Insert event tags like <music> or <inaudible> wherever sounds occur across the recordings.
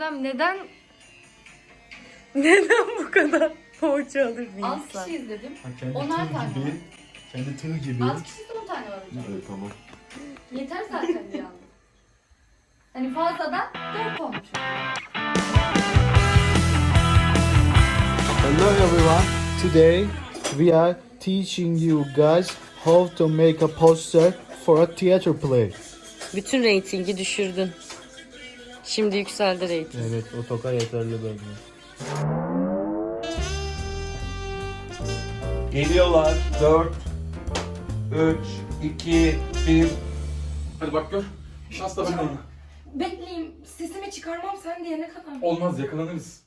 Hocam neden <laughs> neden bu kadar poğaça alır bir Az insan? kişi izledim. Ha, kendi Onar tığ tane gibi. Kendi tığ gibi. Az kişi 10 tane var hocam. Evet tamam. Yeter zaten bir anda. Hani fazladan 4 olmuş. Hello everyone. Today we are teaching you guys how to make a poster for a theater play. Bütün reytingi düşürdün. Şimdi yükseldi reyting. Evet, o toka yeterli bence. Geliyorlar. 4 3 2 1 Hadi bak gör. Şans da benden. Bekleyeyim. Sesimi çıkarmam sen diyene kadar. Olmaz yakalanırız.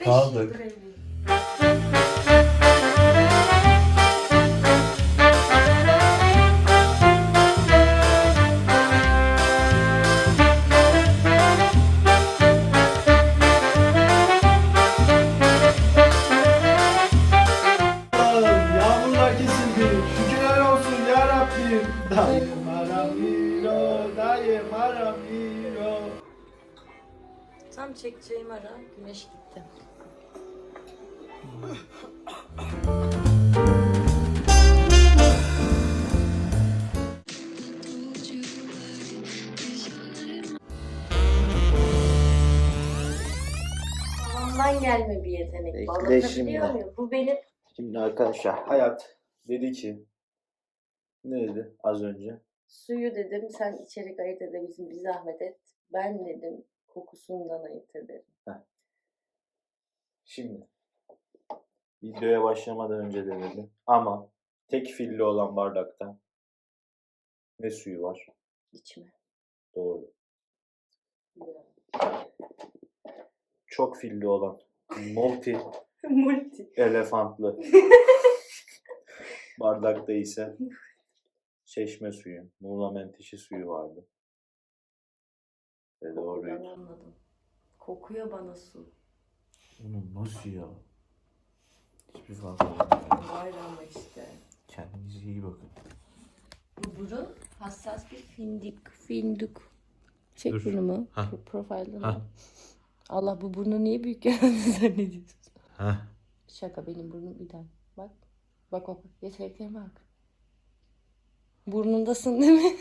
Beş Kaldık. yıldır evliyim. Çekeceğim ara güneş gitti. Babamdan gelme bir yetenek. Bekle Anlatabiliyor şimdi. muyum? Bu benim Şimdi arkadaşlar hayat dedi ki ne dedi az önce? suyu dedim sen içerik ayırt edebilirsin bir zahmet et. Ben dedim kokusundan ayırt ederim. Şimdi videoya başlamadan önce de dedi. Ama tek filli olan bardakta ne suyu var? İçme. Doğru. Çok filli olan multi <laughs> Multi. elefantlı <laughs> bardakta ise çeşme suyu, Muğla menteşe suyu vardı. Ben doğruydu. anladım. Kokuyor bana su. Oğlum nasıl ya? Hiçbir fark yok. Var ama işte. Kendinize iyi bakın. Bu burun hassas bir findik. Findik. Çek Dur. burnumu. Ha. Pro- Profilden. Ha. al. Allah bu burnu niye büyük geldi <laughs> zannediyorsun? Heh. Şaka benim burnum ideal. Bak. Bak bak. bak. Yeteneklerime bak. Burnundasın değil mi?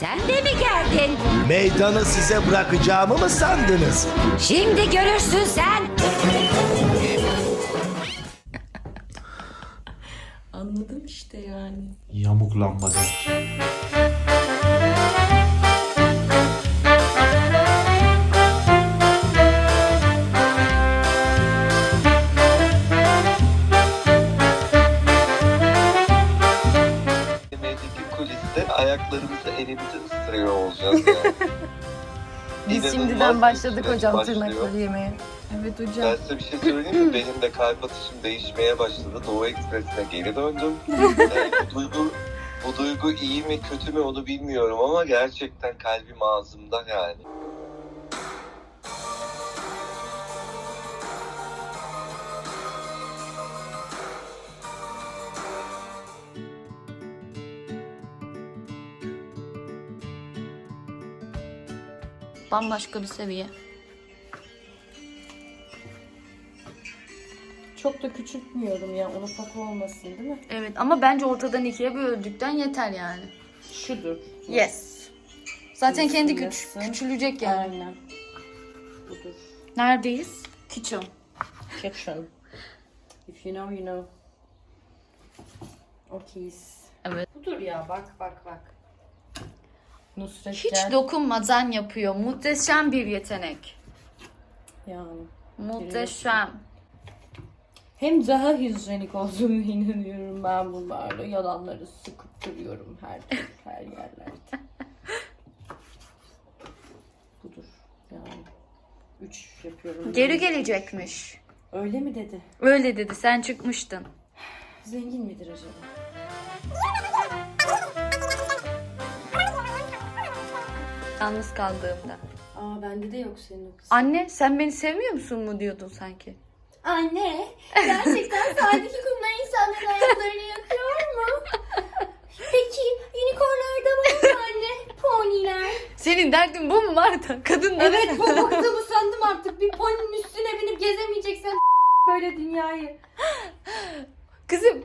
Sen de mi geldin? Meydanı size bırakacağımı mı sandınız? Şimdi görürsün sen. Anladım işte yani. Yamuk Biz şimdiden başladık hocam tırnakları yemeye. Evet Ben hocam. size bir şey söyleyeyim mi? Benim de kalp atışım değişmeye başladı. Doğu Ekspresi'ne geri döndüm. Yani <laughs> bu duygu bu duygu iyi mi kötü mü onu bilmiyorum ama gerçekten kalbim ağzımda yani. Bambaşka bir seviye. Çok da küçültmüyorum ya. Onu ufak olmasın değil mi? Evet ama bence ortadan ikiye böldükten yeter yani. Şudur. Yes. Zaten kendi küç küçülecek yani. Aynen. Budur. Neredeyiz? Kitchen. Kitchen. If you know, you know. Okay. Evet. Budur ya bak bak bak. Nusret Hiç gel. dokunmadan yapıyor. Muhteşem bir yetenek. yani. Muhteşem. Hem daha hijyenik olduğunu <laughs> inanıyorum ben bunlarla. Yalanları sıkıp duruyorum her her yerlerde. <laughs> Budur yani. Üç yapıyorum. Geri gelecekmiş. Öyle mi dedi? Öyle dedi. Sen çıkmıştın. Zengin midir acaba? Yalnız kaldığımda. Aa bende de yok senin o kız. Anne sen beni sevmiyor musun mu diyordun sanki. Anne, gerçekten <laughs> sahildeki kumlar insanların ayaklarını yakıyor mu? Peki, unicornlar da var mı anne? Poniler. Seni Senin derdin bu mu Marta? Kadınlara Evet bu bıktığımı sandım artık. Bir poninin üstüne binip gezemeyeceksen <laughs> böyle dünyayı. Kızım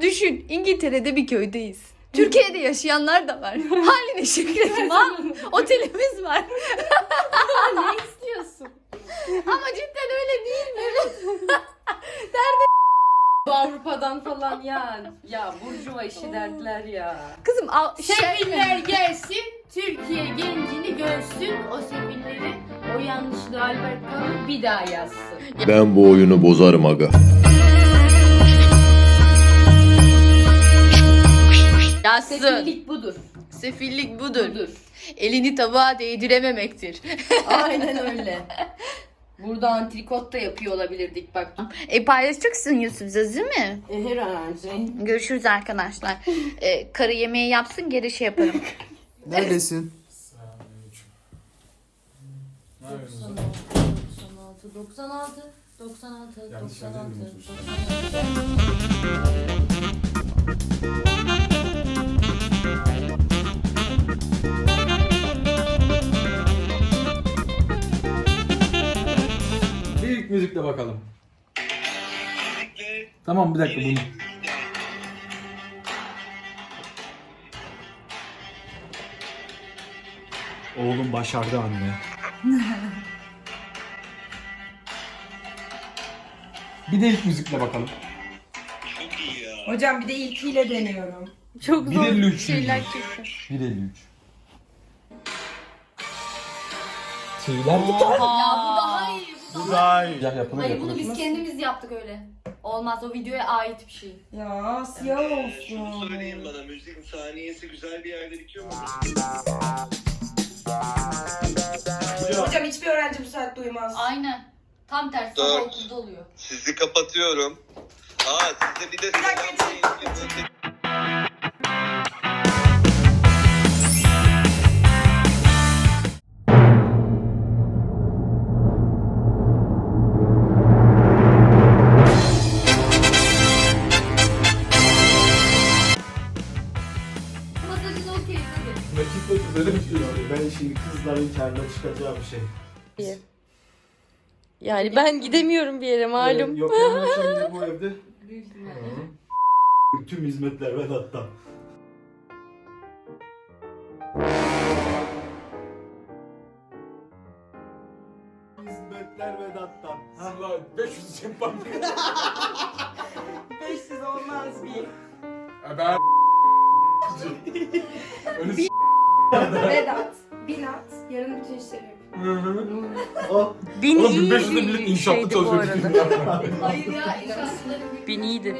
düşün İngiltere'de bir köydeyiz. Türkiye'de yaşayanlar da var. <laughs> Haline şükredin ha. Otelimiz var. <laughs> ne istiyorsun? Ama cidden öyle değil mi? <laughs> Bu Avrupa'dan falan ya. Ya burjuva işi dertler ya. Kızım al, şey, Sefiller gelsin, Türkiye gencini görsün, o sefilleri, o yanlışlı Albert Camus bir daha yazsın. Ben bu oyunu bozarım aga. Yazsın. Sefillik budur. Sefillik budur. Budur. Elini tabağa değdirememektir. Aynen <laughs> öyle. Burada antrikot da yapıyor olabilirdik bak. E paylaşacaksın Yusuf'ca değil mi? E, herhalde. Görüşürüz arkadaşlar. <laughs> E, karı yemeği yapsın geri şey yaparım. <laughs> Neredesin? Ne yapıyorsunuz? 96, 96, 96, Yanlış yerde 96, yürümüşsünüz. 96. Müzikle bakalım. Tamam bir dakika bunu. Oğlum başardı anne. Bir de ilk müzikle bakalım. Hocam bir de ilkiyle deniyorum. Çok 1.53 şeyler çıktı. 1.53. Şeyler Ya bu daha daha iyi. Ya yapılır Hayır yapılır. bunu biz kendimiz yaptık öyle. Olmaz o videoya ait bir şey. Ya siyah olsun. Söyleyin bana müziğin saniyesi güzel bir yerde bitiyor mu? Hocam hiçbir öğrenci bu saatte uyumaz. Aynen. Tam tersi Dört. okulda oluyor. Sizi kapatıyorum. Aa size bir de selam Masajın şimdi kızların karnına çıkacağı bir şey. Yani ben gidemiyorum bir yere malum. Yok ben şimdi bu evde. Büyük ihtimalle. Tüm hizmetler Vedat'tan. Hizmetler Vedat'tan. Allah 500 için bak. 500 olmaz bir. Ya ben <laughs> Öyle Vedat, Binat, yarın bütün işleri yapıyor. <laughs> O Bin Oğlum iyi 1500'de millet bir inşaatta şeydi bu çalışıyor. arada. <laughs> Hayır ya inşaatçıların Bin iyiydi.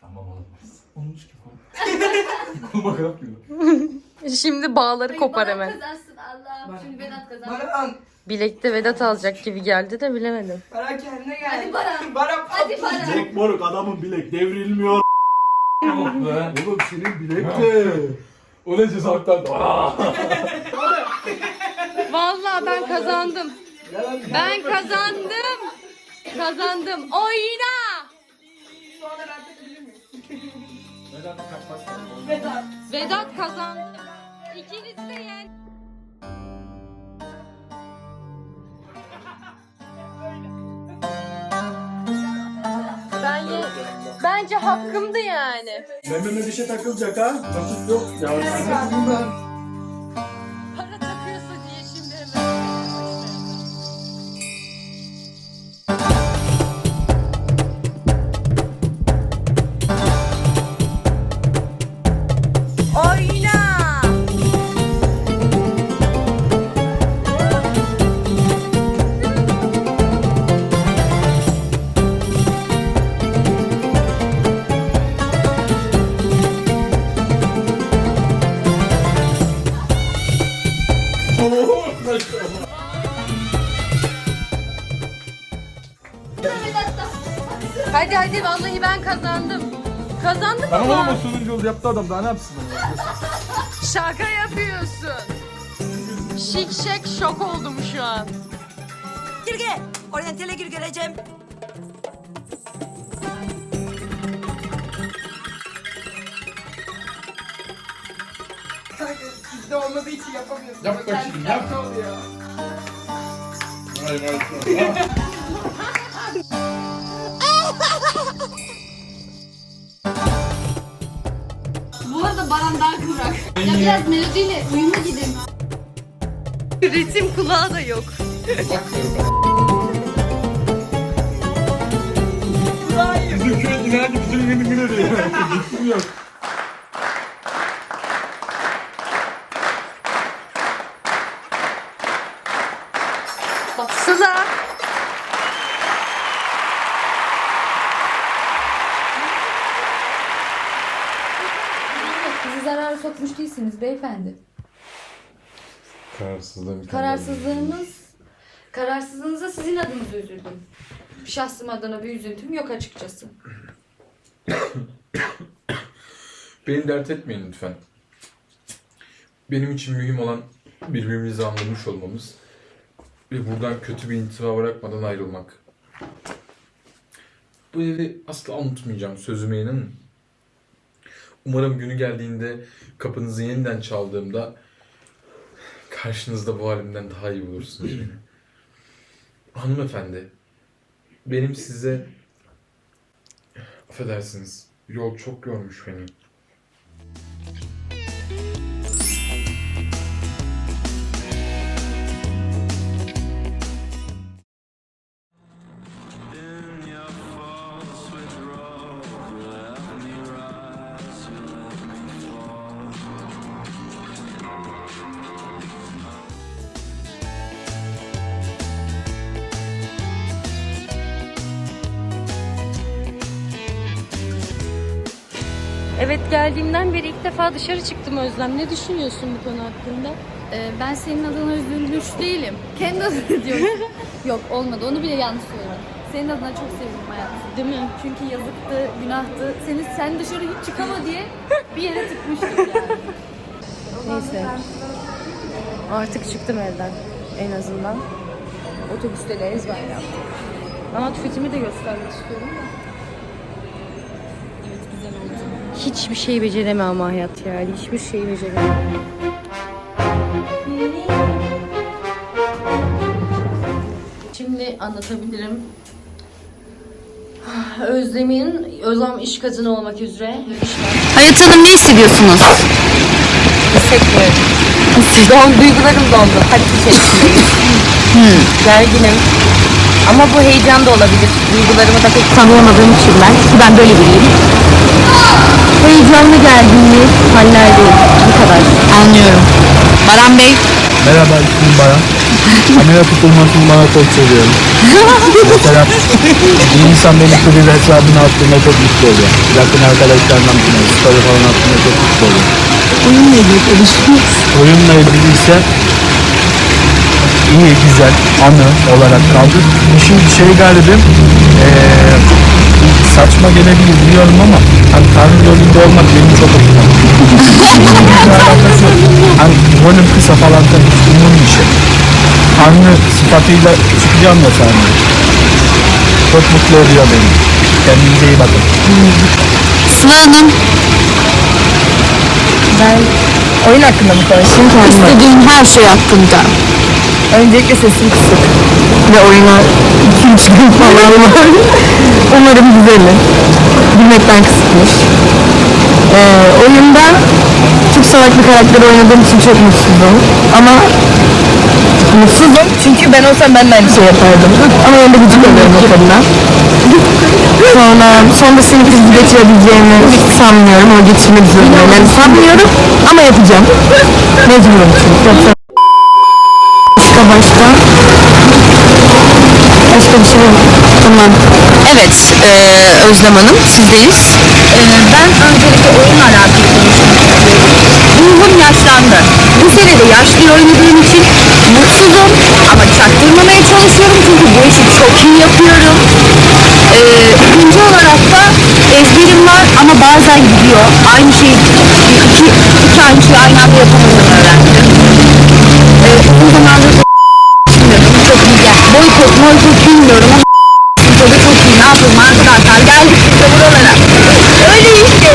Tamam oğlum. olmuş ki kol. <laughs> Kol bakarak gibi. Şimdi bağları Hayır, kopar hemen. kazansın Allah'ım. Baran. Şimdi Vedat kazansın. Baran, Bilekte Vedat alacak gibi geldi de bilemedim. Baran kendine gel. Hadi Baran. Baran Hadi Baran. Jack Moruk adamın bilek devrilmiyor. Oh be. Oğlum senin bilek de. O ne. Aa! <laughs> Vallahi ben kazandım. Ben kazandım. Kazandım. Oyna. Sonra ben takabilir miyim? Neden kaçmaz? Vedat. Vedat kazandı. İkiniz de yen. Ben ye Bence hakkımdı yani. Mememe bir şey takılacak ha. Nakit yok. Ya Vedat. Para Tamam oğlum o sonuncu oldu yaptı adam daha ne yapsın? Şaka yapıyorsun. Şik şek şok oldum şu an. Girge, oryantele gir geleceğim. Kanka sizde olmadığı için yapamıyorsunuz. Yap bakayım, Sen- yap. Ne oluyor? Vay vay vay. Baran daha kıvrak. Ya biraz melodiyle uyumlu gidin. Ritim kulağı da yok. Bizim köy ileride bizim yeni güne de ya. Geçim yok. Değilsiniz beyefendi. Kararsızlığım. Kararsızlığınız, kararsızlığınıza sizin adınıza üzüldüm. Şahsım adına bir üzüntüm yok açıkçası. <coughs> Beni dert etmeyin lütfen. Benim için mühim olan birbirimizi anlamış olmamız ve buradan kötü bir intiba bırakmadan ayrılmak. Bu evi asla unutmayacağım sözüme inanın. Umarım günü geldiğinde kapınızı yeniden çaldığımda karşınızda bu halimden daha iyi bulursunuz beni. <clears throat> Hanımefendi, benim size affedersiniz yol çok yormuş beni. Geldiğimden beri ilk defa dışarı çıktım Özlem. Ne düşünüyorsun bu konu hakkında? Ee, ben senin adına üzülmüş değilim. Kendi adına <laughs> diyorum. Yok olmadı. Onu bile yanlış söyledim. Senin adına çok sevindim hayatım. Değil mi? Çünkü yazıktı, günahtı. Seni sen dışarı hiç çıkama diye bir yere tıkmıştım yani. <laughs> Neyse. Artık çıktım evden en azından. Otobüste de ezber yaptım. Outfitimi de göstermek istiyorum da. Hiçbir şey beceremem ama hayat yani. Hiçbir şey beceremem. Şimdi anlatabilirim. Özlem'in Özlem iş kadını olmak üzere. Hayat Hanım ne hissediyorsunuz? Hissetmiyorum. Don, duygularım dondu. Hadi içerisindeyim. Gerginim. Ama bu heyecan da olabilir. Duygularımı da pek tanıyamadığım için ben. Ki ben böyle biriyim. Heyecanlı gerginliği hallerdeyim. Bu kadar. Anlıyorum. Baran Bey. Merhaba ismim Baran. <laughs> Kamera tutulmasını bana çok seviyorum. Mesela bir insan benim Twitter hesabını attığında çok mutlu oluyor. Yakın arkadaşlarımdan biri story falan attığında çok mutlu oluyor. Oyunla ilgili konuşuyoruz. Oyunla ilgili ise iyi, güzel, anı olarak kaldı. İşin şey galiba eee saçma gelebilir biliyorum ama hani Tanrı rolünde olmak benim çok hoşuma gidiyor. Alakası yok. Hani rolüm kısa falan da bir şey. Tanrı sıfatıyla çıkacağım da sahneye. Çok mutlu oluyor beni. Kendinize iyi bakın. Sıla Hanım. Ben oyun hakkında mı konuşayım kendime? İstediğim her şey hakkında. Öncelikle sesim kısık. Ve oyuna 2-3 gün falan var. <laughs> Umarım güzeli. Bilmekten kısıtmış. Ee, oyunda çok salak bir karakteri oynadığım için çok mutsuzum. Ama mutsuzum çünkü ben olsam ben de aynı şey yapardım. Ama yanında gıcık oluyorum o kadına. Sonra sonunda seni krizi geçirebileceğimi sanmıyorum ama geçirmek zorundayım. Yani sanmıyorum ama yapacağım. Mecburum çünkü. Yoksa başka başka bir şey yok. Tamam. Evet eee, Özlem Hanım sizdeyiz. Ee, ben öncelikle oyunla alakalı konuşmak istiyorum. Ruhum yaşlandı. Bu sene de yaşlı oynadığım için mutsuzum ama çaktırmamaya çalışıyorum çünkü bu işi çok iyi yapıyorum. Ee, ikinci olarak da ezberim var ama bazen gidiyor. Aynı şeyi iki, iki aynı şeyi aynı anda yapamadığımı öğrendim. Ee, uzun zamandır bilmiyorum ama burada çok iyi ne yapalım arkadaşlar geldik işte buralara. Öyle işte.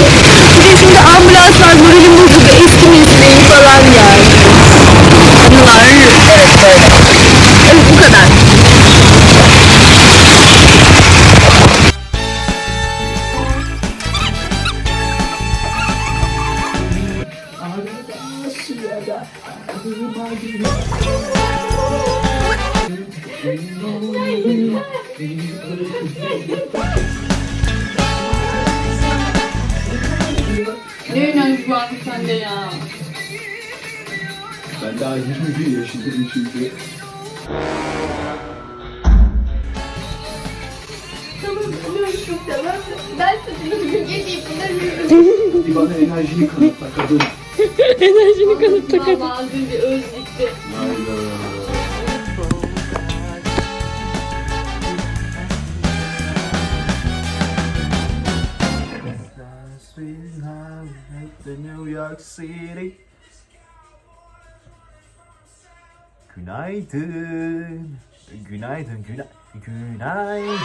Bir de şimdi ambulans var moralim bozuldu eski mesleği falan yani. Bunlar evet böyle. Evet bu kadar. Thank you. Ne önemli var sende ya? Ben daha 21 yaşındayım çünkü. Ben saçını bir geçeyim. Bir bana enerjini kanıtla kadın. <laughs> Enerjini kanıtla kadın. Vallahi az önce New York City. Günaydın. Günaydın, güna günaydın.